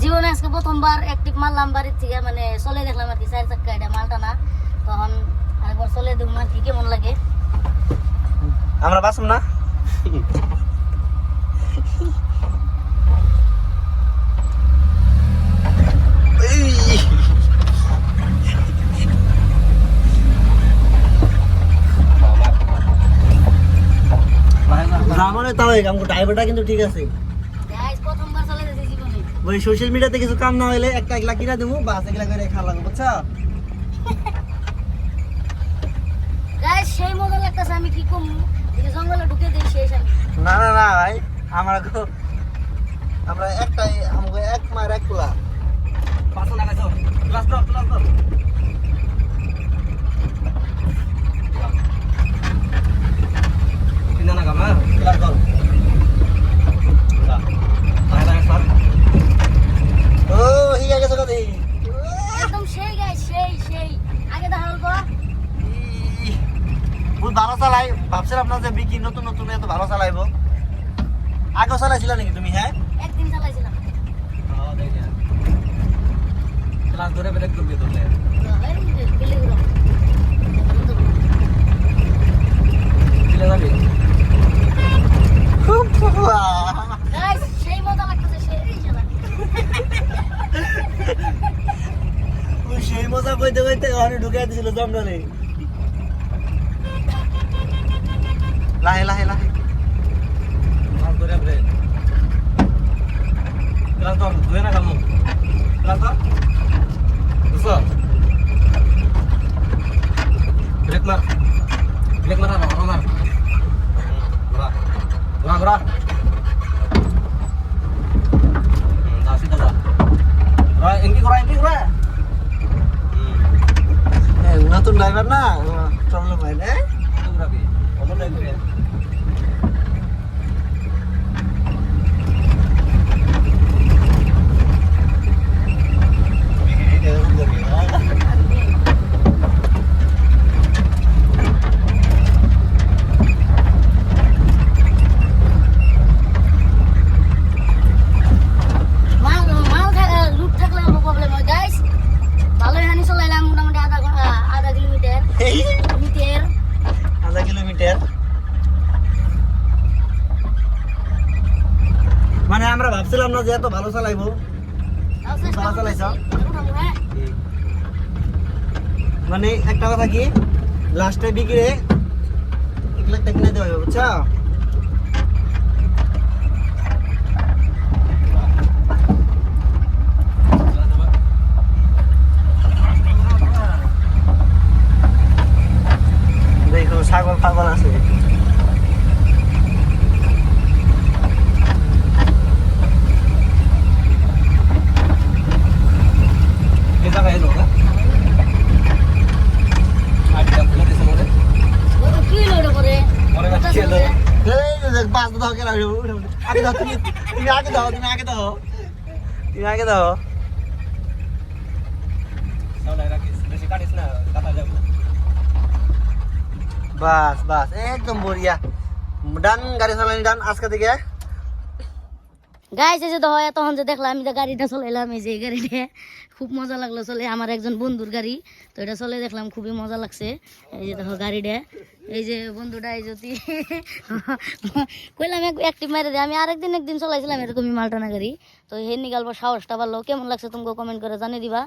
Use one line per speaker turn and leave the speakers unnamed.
জীবনে আজকে প্রথমবার অ্যাক্টিভ মারলাম বাড়ির থেকে মানে চলে দেখলাম আর কি চার চাক্কা এটা মালটা না। তখন আরেকবার চলে দেখলাম আর কি কেমন লাগে?
আমরা বাসম না? তাও এই কাম ড্রাইভারটা কিন্তু ঠিক আছে
গাইস প্রথমবার চলে গেছে জীবনে
ওই সোশ্যাল মিডিয়াতে কিছু কাম না হইলে একটা একলা কিনা দেবো বাস একলা করে খাওয়া লাগবে বুঝছ?
সেই মজা লাগতেছে আমি কি কম জঙ্গলে ঢুকে দিই সেই
না না না ভাই আমরা আমরা একটাই আমাকে এক মার এক কুলা পাঁচশো টাকা চল ক্লাস দাও ক্লাস দাও
Tingnan na kamar.
ক্লাস দাও
Tayo tayo sir.
ও হিয়া গেছে কদি
একদম সেই গাইস সেই সেই আগে দেখা হল
বহুত ভালো চালাই ভাবছিলাম না যে বিকি নতুন নতুন এত ভালো চালাইবো। আগে চালাইছিল নাকি তুমি হ্যাঁ?
একদিন চালাইছিলাম। সেই মজা
কইতে কইতে ওখানে ঢুকে দিছিল জমডলে লাহে লাহে লাহে
Kelas dua balik. Kelas dua, dua na kamu. Kelas dua. Gusto. Balik mar. Balik mar apa? Apa mar? Gura. Gura gura. Hmm, kasih dah. Gura, ini gura ini gura. Hmm.
এ, নতুন ড্রাইভার না problem হয় না Vấn. ভাবছিলাম না যে এত ভালো চালাইবো। ভালো চালাইছ?
হ্যাঁ।
মানে একটা কথা কি লাস্টে বিক্রি এক লাখ টাকা কিনে দেওয়া যাবে বুঝছ?
Orang yang
ওটা
kecil
চলছে।
deh.
এই যে দেখ, বাস দাও কেন আগে দাও তুমি তুমি আগে দাও তুমি আগে দাও তুমি আগে দাও
Tahu daerah kis, besi kadis nah, kata jauh.
বাস বাস একদম বঢ়িয়া ডান গাড়ি চালানি ডান আজকে থেকে
গাইছে যে হয় তখন যে দেখলাম আমি যে গাড়িটা চলাইলাম, এই যে গাড়িটা, খুব মজা লাগল চলে আমার একজন বন্ধুর গাড়ি। তো এটা চলে দেখলাম, খুবই মজা লাগছে। এই যে দেখো গাড়িটা, এই যে বন্ধুটা, এই যদি কইলাম একটি মেরে দে আমি আরেকদিন একদিন চলাইছিলাম এরকমই মালটানা গাড়ি। তো হেন নিকালবার সাহসটা পারল কেমন লাগছে তোমাকে কমেন্ট করে জানিয়ে দিবা।